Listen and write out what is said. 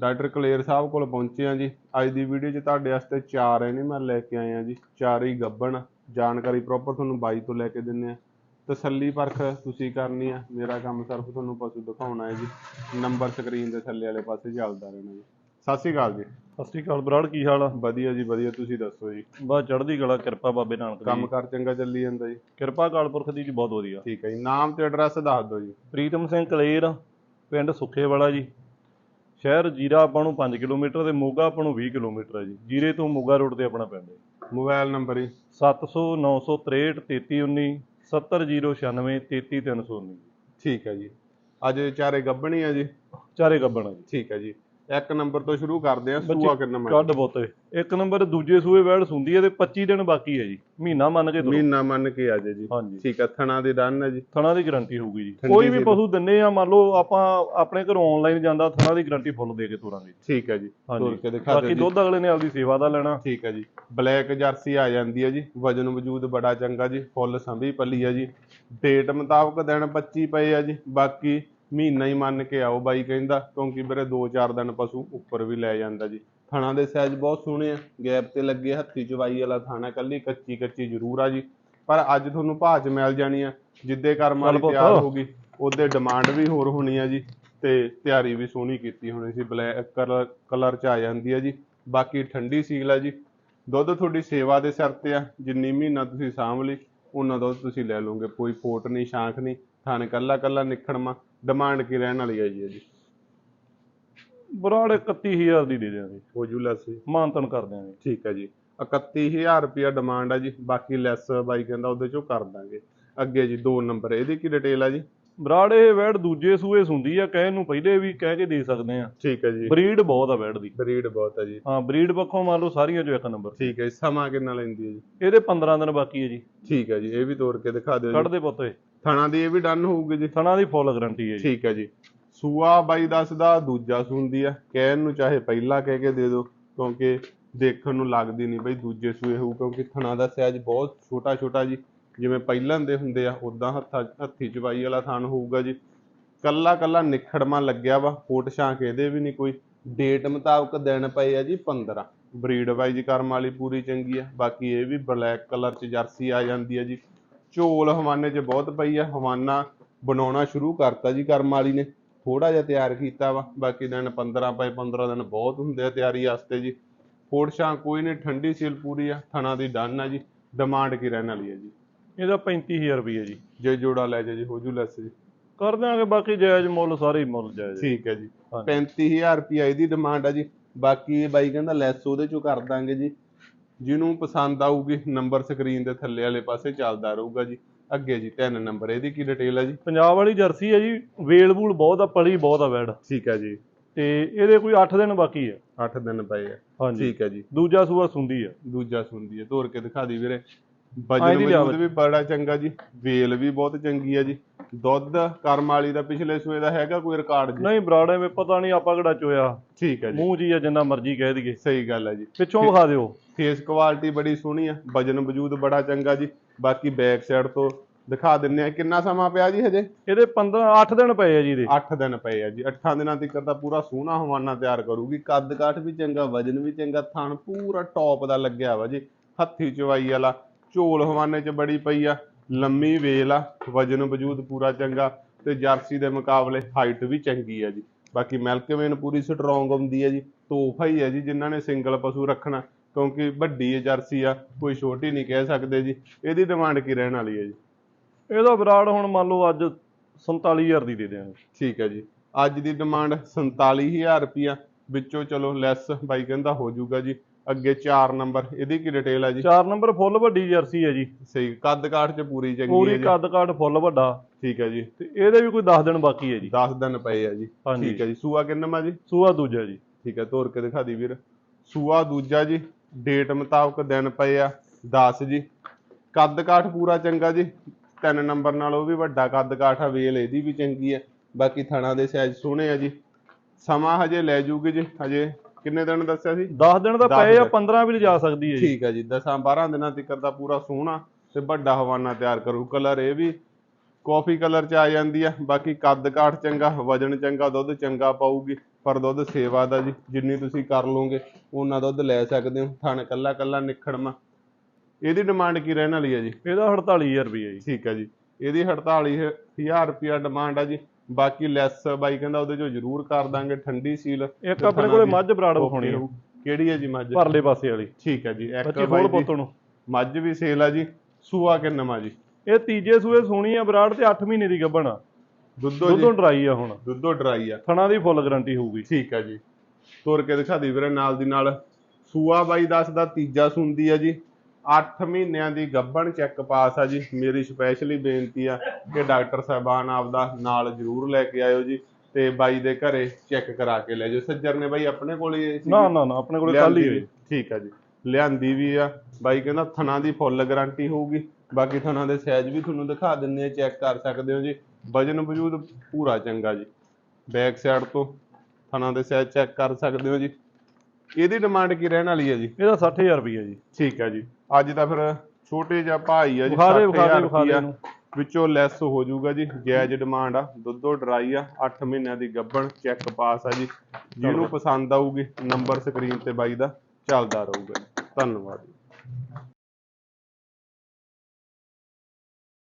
Doctor Kaler ਸਾਹਿਬ ਕੋਲ ਪਹੁੰਚੇ ਆ ਜੀ। ਅੱਜ ਦੀ ਵੀਡੀਓ 'ਚ ਤੁਹਾਡੇ ਵਾਸਤੇ ਚਾਰ ਐਨੀਮਲ ਲੈ ਕੇ ਆਏ ਆ ਜੀ। ਚਾਰ ਹੀ ਗੱਬਣ। ਜਾਣਕਾਰੀ ਪ੍ਰੋਪਰ ਤੁਹਾਨੂੰ ਬਾਈ ਤੋਂ ਲੈ ਕੇ ਦਿੰਨੇ ਆ ਤਸੱਲੀ ਪਰਖ ਤੁਸੀਂ ਕਰਨੀ ਆ। ਮੇਰਾ ਕੰਮ ਸਿਰਫ ਤੁਹਾਨੂੰ ਪਸ਼ੂ ਦਿਖਾਉਣਾ ਹੈ ਜੀ। ਨੰਬਰ ਸਕਰੀਨ ਦੇ ਥੱਲੇ ਵਾਲੇ ਪਾਸੇ ਚੱਲਦਾ ਰਹਿਣਾ ਜੀ। ਸਤਿ ਸ਼੍ਰੀ ਅਕਾਲ ਜੀ। ਸਤਿ ਸ਼੍ਰੀ ਅਕਾਲ ਬਰਾੜ ਕੀ ਹਾਲ ਆ? ਵਧੀਆ ਜੀ ਵਧੀਆ। ਤੁਸੀਂ ਦੱਸੋ ਜੀ। ਬਸ ਚੜ੍ਹਦੀ ਕਲਾ ਕਿਰਪਾ ਬਾਬੇ ਨਾਨਕ ਕੰਮ ਕਰ ਚੰਗਾ ਚੱਲੀ ਜਾਂਦਾ ਜੀ। ਕਿਰਪਾ ਕਾਲਪੁਰਖ ਦੀ ਜੀ ਬਹੁਤ ਵਧੀਆ। ਠੀਕ ਹੈ ਜੀ। ਨਾਮ ਤੇ ਐਡਰੈਸ ਦੱਸ ਦਿਓ ਜੀ। ਪ੍ਰੀਤਮ ਸਿੰਘ ਕਲੇਰ ਪਿੰਡ ਸੁੱਖੇਵਾਲਾ ਜੀ। ਸ਼ਹਿਰ ਜੀਰਾ ਆਪਾਂ ਨੂੰ 5 ਕਿਲੋਮੀਟਰ ਤੇ ਮੋਗਾ ਆਪਾਂ ਨੂੰ 20 ਕਿਲੋਮੀਟਰ ਹੈ ਜੀ। ਜੀਰੇ ਤੋਂ ਮੋਗਾ ਰੋਡ ਤੇ ਆਪਣਾ ਪਿੰਡ ਹੈ। ਮੋਬਾਈਲ ਨੰਬਰ ਜੀ। 700 963 3319 70096 33319 ਠੀਕ ਹੈ ਜੀ। ਅੱਜ ਚਾਰੇ ਗੱਬਣੀ ਆ ਜੀ। ਚਾਰੇ ਗੱਬਣ ਜੀ। ਠੀਕ ਹੈ ਜੀ। ਇੱਕ ਨੰਬਰ ਤੋਂ ਸ਼ੁਰੂ ਕਰਦੇ ਆ ਸੂਆ ਕਿੰਨਾ ਮੈਂ ਕੱਢ ਬੋਤੇ ਇੱਕ ਨੰਬਰ ਦੂਜੇ ਸੂਏ ਵੈੜ ਸੁੰਦੀ ਹੈ ਤੇ 25 ਦਿਨ ਬਾਕੀ ਹੈ ਜੀ। ਮਹੀਨਾ ਮੰਨ ਕੇ ਮਹੀਨਾ ਮੰਨ ਕੇ ਆ ਜੇ ਜੀ। ਠੀਕ ਹੈ ਥਣਾ ਦੀ ਡਨ ਹੈ ਜੀ। ਥਣਾ ਦੀ ਗਾਰੰਟੀ ਹੋਊਗੀ ਜੀ। ਕੋਈ ਵੀ। ਪਸ਼ੂ ਦਿੰਨੇ ਆ ਮੰਨ ਲਓ ਆਪਾਂ ਆਪਣੇ ਘਰੋਂ ਆਨਲਾਈਨ ਜਾਂਦਾ ਥਣਾ ਦੀ ਗਾਰੰਟੀ ਫੁੱਲ ਦੇ ਕੇ ਤੁਰਾਂਗੇ। ਠੀਕ ਹੈ ਜੀ। ਤੋਰ ਕੇ ਦਿਖਾ ਦਿਓ ਬਾਕੀ ਦੁੱਧ ਅਗਲੇ ਨੇ ਆਪਦੀ ਸੇਵਾ ਦਾ ਲੈਣਾ। ਠੀਕ ਹੈ ਜੀ। ਬਲੈਕ ਜਰਸੀ ਆ ਜਾਂਦੀ ਹੈ ਜੀ। ਵਜਨ ਵਜੂਦ ਬੜਾ ਚੰਗਾ ਜੀ। ਫੁੱਲ ਸੰਭੀ ਪੱਲੀ ਹੈ ਜੀ। ਡੇਟ ਮੁਤਾਬਕ ਦਿਨ 25 ਪਏ ਆ ਜੀ। ਬਾਕੀ ਮਹੀਨਾ ਹੀ ਮੰਨ ਕੇ ਆਓ ਬਾਈ ਕਹਿੰਦਾ ਕਿਉਂਕਿ ਵੀਰੇ 2-4 ਦਿਨ ਪਸ਼ੂ ਉੱਪਰ ਵੀ ਲੈ ਜਾਂਦਾ ਜੀ। ਥਣਾ ਦੇ ਸਾਈਜ਼ ਬਹੁਤ ਸੋਹਣੇ ਆ ਗੈਪ ਤੇ ਲੱਗੇ ਹੱਥੀ ਚਵਾਈ ਵਾਲਾ ਥਾਣਾ ਕੱਲੀ ਕੱਚੀ ਕੱਚੀ ਜ਼ਰੂਰ ਆ ਜੀ। ਪਰ ਅੱਜ ਤੁਹਾਨੂੰ ਭਾਅ 'ਚ ਮਿਲ ਜਾਣੀ ਆ ਜਿੱਦੇ ਕਰਮ ਵਾਲੀ। ਤਿਆਰ ਹੋਗੀ ਉਹਦੇ ਡਿਮਾਂਡ ਵੀ ਹੋਰ ਹੋਣੀ ਆ ਜੀ ਤੇ ਤਿਆਰੀ ਵੀ ਸੋਹਣੀ ਕੀਤੀ ਹੋਣੀ ਸੀ ਬਲੈਕ ਕਲਰ ਕਲਰ 'ਚ ਆ ਜਾਂਦੀ ਆ ਜੀ। ਬਾਕੀ ਠੰਡੀ ਸੀਲ ਆ ਜੀ। ਦੁੱਧ ਤੁਹਾਡੀ ਸੇਵਾ ਦੇ ਸਿਰ ਤੇ ਆ ਜਿੰਨੀ ਮਹੀਨਾ ਤੁਸੀਂ ਸਾਂਭ ਲਈ ਉਹਨਾਂ ਦੁੱਧ ਤੁਸੀਂ ਲੈ ਲਓਗੇ ਕੋਈ ਫੋਟ ਨਹੀਂ ਸ਼ਾਂਖ ਨਹੀਂ। ਥਾਣੇ ਕੱਲਾ ਕੱਲਾ ਨਿਖੜਮਾ ਡਿਮਾਂਡ ਕੀ ਰਹਿਣ ਵਾਲੀ ਹੈ ਜੀ ਇਹਦੀ? ਬਰਾੜ 31000 ਦੀ ਦੇ ਦਿਆਂਗੇ। ਹੋ ਜੂ ਲੈਸ ਜੀ। ਮਾਨਤਨ ਕਰ ਦਿਆਂਗੇ। ਠੀਕ ਹੈ ਜੀ। 31000 ਰੁਪਿਆ ਡਿਮਾਂਡ ਆ ਜੀ ਬਾਕੀ ਲੈਸ ਬਾਈ ਕਹਿੰਦਾ ਉਹਦੇ ਚੋਂ ਕਰ ਦਾਂਗੇ। ਅੱਗੇ ਜੀ ਦੋ ਨੰਬਰ ਇਹਦੀ ਕੀ ਡਿਟੇਲ ਆ ਜੀ? ਬਰਾੜ ਇਹ ਵੈੜ ਦੂਜੇ ਸੂਏ ਸੁੰਦੀ ਆ ਕਹਿਣ ਨੂੰ ਪਹਿਲੇ ਵੀ ਕਹਿ ਕੇ ਦੇ ਸਕਦੇ ਆ। ਠੀਕ ਹੈ ਜੀ। ਬਰੀਡ ਬਹੁਤ ਆ ਵੈੜ ਦੀ। ਬਰੀਡ ਬਹੁਤ ਆ ਜੀ। ਹਾਂ ਬਰੀਡ ਪੱਖੋਂ ਮੰਨ ਲਓ ਸਾਰੀਆਂ ਚੋਂ ਇੱਕ ਨੰਬਰ। ਠੀਕ ਹੈ ਜੀ। ਸਮਾਂ ਕਿੰਨਾ ਲੈਂਦੀ ਹੈ ਜੀ? ਇਹਦੇ 15 ਦਿਨ ਬਾਕੀ ਹੈ ਜੀ। ਠੀਕ ਹੈ ਜੀ ਇਹ ਵੀ ਤੋੜ ਕੇ ਦਿਖਾ ਦਿਓ ਜੀ। ਕੱਢ ਦੇ ਪੁੱਤੇ ਥਾਣਾ ਦੀ ਇਹ ਵੀ ਡਨ ਹੋਊਗੀ ਜੀ। ਥਣਾ ਦੀ ਫੁੱਲ ਗਾਰੰਟੀ ਹੈ ਜੀ। ਠੀਕ ਹੈ ਜੀ। ਸੂਆ ਬਾਈ ਦੱਸਦਾ ਦੂਜਾ ਸੁੰਦੀ ਆ। ਕਹਿਣ ਨੂੰ ਚਾਹੇ ਪਹਿਲਾ ਕਹਿ ਕੇ ਦੇ ਦਿਓ ਕਿਉਂਕਿ ਦੇਖਣ ਨੂੰ ਲੱਗਦੀ ਨਹੀਂ ਬਈ ਦੂਜੇ ਸੂਏ ਹੋਊ ਕਿਉਂਕਿ ਥਣਾ ਦਾ ਸਾਈਜ਼ ਬਹੁਤ ਛੋਟਾ ਛੋਟਾ ਜੀ। ਜਿਵੇਂ ਪਹਿਲਾਂ ਦੇ ਹੁੰਦੇ ਆ ਉਦਾਂ ਹੱਥਾਂ ਹੱਥੀ ਚਵਾਈ ਵਾਲਾ ਥਣ ਹੋਊਗਾ ਜੀ। ਕੱਲਾ ਕੱਲਾ ਨਿਖੜਮਾ ਲੱਗਿਆ ਵਾ ਫੋਟ ਛਾਂਕ ਇਹਦੇ ਵੀ ਨਹੀਂ ਕੋਈ। ਡੇਟ ਮੁਤਾਬਕ ਦਿਨ ਪਏ ਆ ਜੀ 15 ਬਰੀਡ ਵਾਈਜ਼ ਕਰਮ ਵਾਲੀ ਪੂਰੀ ਚੰਗੀ ਆ, ਬਾਕੀ ਇਹ ਵੀ ਬਲੈਕ ਕਲਰ ਚ ਜਰਸੀ ਆ ਜਾਂਦੀ ਆ ਜੀ। ਝੋਲ ਹਵਾਨੇ 'ਚ ਬਹੁਤ ਪਈ ਆ, ਹਵਾਨਾ ਬਣਾਉਣਾ ਸ਼ੁਰੂ ਕਰਤਾ ਜੀ ਕਰਮ ਵਾਲੀ ਨੇ। ਥੋੜਾ ਜਿਹਾ ਤਿਆਰ ਕੀਤਾ ਵਾ, ਬਾਕੀ ਦਿਨ 15 ਪਏ 15 ਦਿਨ ਬਹੁਤ ਹੁੰਦੇ ਆ ਤਿਆਰੀ ਵਾਸਤੇ ਜੀ। ਫੋੜ ਸ਼ਾਂ ਕੋਈ ਨਹੀਂ ਠੰਡੀ ਸੀਲ ਪੂਰੀ ਆ, ਥਣਾ ਦੀ ਡਨ ਆ ਜੀ ਡਿਮਾਂਡ ਕੀ ਰਹਿਣ ਵਾਲੀ ਆ ਜੀ। ਇਹਦਾ 35000 ਰੁਪਏ ਜੀ। ਜੇ ਜੋੜਾ ਲੈ ਜਾ ਜੀ ਹੋ ਜੂ ਲੈਸ ਜੀ। ਕਰ ਦਿਆਂਗੇ ਬਾਕੀ ਜਾਇਜ਼ ਮੁੱਲ ਸਾਰੇ ਹੀ ਮੁੱਲ ਜਾਇਜ਼ ਹੈ। ਠੀਕ ਹੈ ਜੀ। ਹਾਂਜੀ। 35000 ਰੁਪਿਆ ਇਹਦੀ ਡਿਮਾਂਡ ਆ ਜੀ। ਬਾਕੀ ਬਾਈ ਕਹਿੰਦਾ ਲੈਸ ਉਹਦੇ ਚੋਂ ਕਰ ਦਾਂਗੇ ਜੀ। ਜਿਹਨੂੰ ਪਸੰਦ ਆਊਗੀ ਨੰਬਰ ਸਕਰੀਨ ਦੇ ਥੱਲੇ ਵਾਲੇ ਪਾਸੇ ਚੱਲਦਾ ਰਹੂਗਾ ਜੀ। ਅੱਗੇ ਜੀ ਤਿੰਨ ਨੰਬਰ ਇਹਦੀ ਕੀ ਡਿਟੇਲ ਆ ਜੀ? ਪੰਜਾਬ ਵਾਲੀ ਜਰਸੀ ਹੈ ਜੀ। ਵੇਲ ਵੂਲ ਬਹੁਤ ਆ ਪਲੀ ਬਹੁਤ ਆ ਵੈੜ। ਠੀਕ ਹੈ ਜੀ। ਤੇ ਇਹਦੇ ਕੋਈ 8 ਦਿਨ ਬਾਕੀ ਹੈ 8 ਦਿਨ ਪਏ ਆ। ਠੀਕ ਹੈ ਜੀ। ਦੂਜਾ ਸੂਆ ਸੁੰਦੀ ਆ। ਦੂਜਾ ਸੁਣਦੀ ਹੈ ਤੋਰ ਕੇ ਦਿਖਾ ਦੀ ਵੀਰੇ। ਵਜਨ ਵਜੂਦ। ਵੀ ਬੜਾ ਚੰਗਾ ਜੀ ਵੇਲ ਵੀ ਬਹੁਤ ਚੰਗੀ ਆ ਜੀ। ਦੁੱਧ ਕਰਮ ਵਾਲੀ ਦਾ ਪਿਛਲੇ ਸੂਏ ਦਾ ਹੈਗਾ ਕੋਈ ਰਿਕਾਰਡ ਜੀ? ਨਹੀਂ ਬਰਾੜੇ ਵਿੱਚ ਪਤਾ ਨਹੀਂ ਆਪਾਂ ਕਿਹੜਾ ਚੋਇਆ। ਠੀਕ ਹੈ ਜੀ। ਮੂੰਹ ਜੀ ਆ ਜਿੰਨਾ ਮਰਜ਼ੀ ਕਹਿ ਦਈਏ। ਸਹੀ ਗੱਲ ਹੈ ਜੀ। ਪਿੱਛੋਂ ਵਿਖਾ ਦਿਓ। ਫੇਸ ਕੁਆਲਿਟੀ ਬੜੀ ਸੋਹਣੀ ਆ ਵਜਨ ਵਜੂਦ ਬੜਾ ਚੰਗਾ ਜੀ। ਬਾਕੀ ਬੈਕ ਸਾਈਡ ਤੋਂ ਦਿਖਾ ਦਿੰਨੇ ਆ ਕਿੰਨਾ ਸਮਾਂ ਪਿਆ ਜੀ ਹਜੇ? ਇਹਦੇ 15 8 ਦਿਨ ਪਏ ਆ ਜੀ ਇਹਦੇ। 8 ਦਿਨ ਪਏ ਆ ਜੀ। 8 ਦਿਨਾਂ ਤੱਕ ਤਾਂ ਪੂਰਾ ਸੋਹਣਾ ਹਵਾਨਾ ਤਿਆਰ ਕਰੂਗੀ। ਕੱਦ ਕਾਠ ਵੀ ਚੰਗਾ ਵਜਨ ਵੀ ਚੰਗਾ ਥਣ ਪੂਰਾ ਟੌਪ ਦਾ ਲੱਗਿਆ ਵਾ ਜੀ। ਹੱਥੀ ਚਵਾਈ ਵਾਲਾ। ਝੋਲ ਹਵਾਨੇ 'ਚ ਬੜੀ ਪਈ ਆ ਲੰਮੀ ਵੇਲ ਆ ਵਜਨ ਵਜੂਦ ਪੂਰਾ ਚੰਗਾ ਤੇ ਜਰਸੀ ਦੇ ਮੁਕਾਬਲੇ ਹਾਈਟ ਵੀ ਚੰਗੀ ਆ ਜੀ। ਬਾਕੀ ਮਿਲਕ ਵੇਨ ਪੂਰੀ ਸਟਰੋਂਗ ਆਉਂਦੀ ਹੈ ਜੀ ਤੋਹਫਾ ਹੀ ਹੈ ਜੀ ਜਿਨ੍ਹਾਂ ਨੇ ਸਿੰਗਲ ਪਸ਼ੂ ਰੱਖਣਾ ਕਿਉਂਕਿ ਵੱਡੀ ਹੈ ਜਰਸੀ ਆ ਕੋਈ ਛੋਟੀ ਨਹੀਂ ਕਹਿ ਸਕਦੇ ਜੀ ਇਹਦੀ ਡਿਮਾਂਡ ਕੀ ਰਹਿਣ ਵਾਲੀ ਹੈ ਜੀ? ਇਹਦਾ ਬਰਾੜ ਹੁਣ ਮੰਨ ਲਓ ਅੱਜ 47000 ਦੀ ਦੇ ਦਿਆਂਗੇ। ਠੀਕ ਹੈ ਜੀ ਅੱਜ ਦੀ ਡਿਮਾਂਡ 47000 ਰੁਪਿਆ ਵਿੱਚੋਂ ਚਲੋ ਲੈਸ ਬਾਈ ਕਹਿੰਦਾ ਹੋ ਜਾਊਗਾ ਜੀ। ਅੱਗੇ 4 ਨੰਬਰ ਇਹਦੀ ਕੀ ਡਿਟੇਲ ਹੈ ਜੀ? 4 ਨੰਬਰ ਫੁੱਲ ਵੱਡੀ ਜਰਸੀ ਹੈ ਜੀ। ਸਹੀ ਕੱਦ ਕਾਠ ਚ ਪੂਰੀ ਚੰਗੀ ਹੈ ਪੂਰੀ ਕੱਦ ਕਾਠ ਫੁੱਲ ਵੱਡਾ। ਠੀਕ ਹੈ ਜੀ। ਤੇ ਇਹਦੇ ਵੀ ਕੋਈ 10 ਦਿਨ ਬਾਕੀ ਹੈ ਜੀ। 10 ਦਿਨ ਪਏ ਆ ਜੀ। ਠੀਕ ਹੈ ਜੀ। ਸੂਆ ਕਿੰਨਾ ਜੀ? ਸੂਆ ਦੂਜਾ ਜੀ। ਠੀਕ ਹੈ ਤੋਰ ਕੇ ਦਿਖਾ ਦੀ ਵੀਰ। ਸੂਆ ਦੂਜਾ ਜੀ। ਡੇਟ ਮੁਤਾਬਕ ਦਿਨ ਪਏ ਆ 10 ਜੀ। ਕੱਦ ਕਾਠ ਪੂਰਾ ਚੰਗਾ ਜੀ। ਤਿੰਨ ਨੰਬਰ ਨਾਲ ਉਹ ਵੀ ਵੱਡਾ ਕੱਦ ਕਾਠ ਆ ਵੇਲ ਇਹਦੀ ਵੀ ਚੰਗੀ ਆ। ਬਾਕੀ ਥਣਾ ਦੇ ਸਾਈਜ਼ ਸੋਹਣੇ ਆ ਜੀ। ਸਮਾਂ ਹਜੇ ਲੈ ਜੂਗੀ ਜੀ ਹਜੇ ਕਿੰਨੇ ਦਿਨ ਦੱਸਿਆ ਸੀ? 10 ਦਿਨ ਦਸ ਪਏ ਆ ਦਿਨ। 15 ਵੀ ਲਿਜਾ ਸਕਦੀ ਹੈ ਜੀ। ਠੀਕ ਆ ਜੀ 10 12 ਦਿਨਾਂ ਤੱਕ ਦਾ ਪੂਰਾ ਸੋਹਣਾ ਤੇ ਵੱਡਾ ਹਵਾਨਾ ਤਿਆਰ ਕਰੂ। ਕਲਰ ਇਹ ਵੀ ਕਾਫੀ ਕਲਰ ਚ ਆ ਜਾਂਦੀ ਆ ਬਾਕੀ ਕੱਦ ਕਾਠ ਚੰਗਾ ਵਜਨ ਚੰਗਾ ਦੁੱਧ ਚੰਗਾ ਪਾਊਗੀ ਪਰ ਦੁੱਧ ਸੇਵਾ ਦਾ ਜੀ ਜਿੰਨੀ ਤੁਸੀਂ ਕਰ ਲਓਗੇ ਉਹਨਾਂ ਦੁੱਧ ਲੈ ਸਕਦੇ ਹੋ। ਥਣ ਕੱਲਾ ਕੱਲਾ ਨਿਖੜਮਾ। ਇਹਦੀ ਡਿਮਾਂਡ ਕੀ ਰਹਿਣ ਵਾਲੀ ਹੈ ਜੀ? ਇਹਦਾ 48000 ਰੁਪਏ ਜੀ। ਠੀਕ ਹੈ ਜੀ। ਇਹਦੀ 48000 ਰੁਪਿਆ ਡਿਮਾਂਡ ਆ ਜੀ। ਬਾਕੀ ਲੈਸ ਬਾਈ ਕਹਿੰਦਾ ਉਹਦੇ ਚੋਂ ਜ਼ਰੂਰ ਕਰ ਦਾਂਗੇ ਠੰਡੀ ਸੀਲ। ਇੱਕ ਆਪਣੇ ਕੋਲੇ ਮੱਝ ਬਰਾੜ ਵਿਖਾਉਣੀ ਆ। ਕਿਹੜੀ ਹੈ ਜੀ ਮੱਝ? ਪਰਲੇ ਪਾਸੇ ਵਾਲੀ। ਠੀਕ ਹੈ ਜੀ ਇੱਕ ਜੀ। ਪੁੱਤ ਨੂੰ ਮੱਝ ਵੀ ਸੇਲ ਆ ਜੀ ਸੂਆ ਕਿੰਨਵਾਂ ਜੀ? ਇਹ ਤੀਜੇ ਸੂਏ ਸੋਣੀ ਆ ਬਰਾੜ ਤੇ 8 ਮਹੀਨੇ ਦੀ ਗੱਭਣ ਆ। ਦੁੱਧੋ ਦੁੱਧੋਂ ਡਰਾਈ ਆ ਹੁਣ। ਦੁੱਧੋ ਡਰਾਈ ਆ। ਥਣਾ ਦੀ ਫੁੱਲ ਗਾਰੰਟੀ ਹੋਊਗੀ। ਠੀਕ ਹੈ ਜੀ। ਤੋਰ ਕੇ ਦਿਖਾ ਦੀ ਵੀਰੇ ਨਾਲ ਦੀ ਨਾਲ। ਸੂਆ ਬਾਈ ਦੱਸਦਾ ਤੀਜਾ ਸੁੰਦੀ ਆ ਜੀ। 8 ਮਹੀਨਿਆਂ ਦੀ ਗੱਭਣ ਚੈੱਕ ਪਾਸ ਆ ਜੀ। ਮੇਰੀ ਸਪੈਸ਼ਲੀ ਬੇਨਤੀ ਆ ਕਿ ਡਾਕਟਰ ਸਾਹਿਬਾਨ ਆਪਦਾ ਨਾਲ ਜ਼ਰੂਰ ਲੈ ਕੇ ਆਇਓ ਜੀ ਤੇ ਬਾਈ ਦੇ ਘਰੇ ਚੈੱਕ ਕਰਾ ਕੇ ਲੈ ਜਾਓ ਸੱਜਰ ਨੇ ਬਾਈ ਆਪਣੇ ਕੋਲ ਹੀ ਸੀ? ਨਾ ਨਾ ਨਾ ਆਪਣੇ ਕੋਲੇ ਕੱਲ ਹੀ ਹੋਈ। ਠੀਕ ਆ ਜੀ। ਲਿਆਂਦੀ ਵੀ ਆ। ਬਾਈ ਕਹਿੰਦਾ ਥਣਾ ਦੀ ਫੁੱਲ ਗਾਰੰਟੀ ਹੋਊਗੀ। ਬਾਕੀ ਥਣਾ ਦੇ ਸਾਈਜ਼ ਵੀ ਤੁਹਾਨੂੰ ਦਿਖਾ ਦਿੰਨੇ ਆ ਚੈੱਕ ਕਰ ਸਕਦੇ ਹੋ ਜੀ। ਵਜਨ ਵਜੂਦ ਪੂਰਾ ਚੰਗਾ ਜੀ। ਬੈਕ ਸਾਈਡ ਤੋਂ ਥਣਾ ਦੇ ਸਾਈਜ਼ ਚੈੱਕ ਕਰ ਸਕਦੇ ਹੋ ਜੀ। ਇਹਦੀ ਡਿਮਾਂਡ ਕੀ ਰਹਿਣ ਵਾਲੀ ਹੈ ਜੀ? ਇਹਦਾ 60000 ਰੁਪਏ ਜੀ। ਠੀਕ ਹੈ ਜੀ। ਅੱਜ ਤਾਂ ਫਿਰ ਛੋਟੇ ਜਿਹਾ ਭਾਈ ਆ ਜੀ ਵਿਖਾ ਦੇ, ਵਿਖਾ ਦੇ, 60,000 ਵਿਖਾ ਦੇ ਰੁਪਈਆ। ਇਹਨੂੰ। ਵਿੱਚੋਂ ਲੈਸ ਹੋ ਜਾਊਗਾ ਜੀ ਜਾਇਜ਼ ਡਿਮਾਂਡ ਆ ਦੁੱਧੋ ਡਰਾਈ ਆ 8 ਮਹੀਨਿਆਂ ਦੀ ਗੱਭਣ ਚੈੱਕ ਪਾਸ ਆ ਜੀ। ਜਿਹਨੂੰ ਪਸੰਦ ਆਊਗੀ ਨੰਬਰ ਸਕਰੀਨ ਤੇ ਬਾਈ ਦਾ ਚੱਲਦਾ ਰਹੂਗਾ ਧੰਨਵਾਦ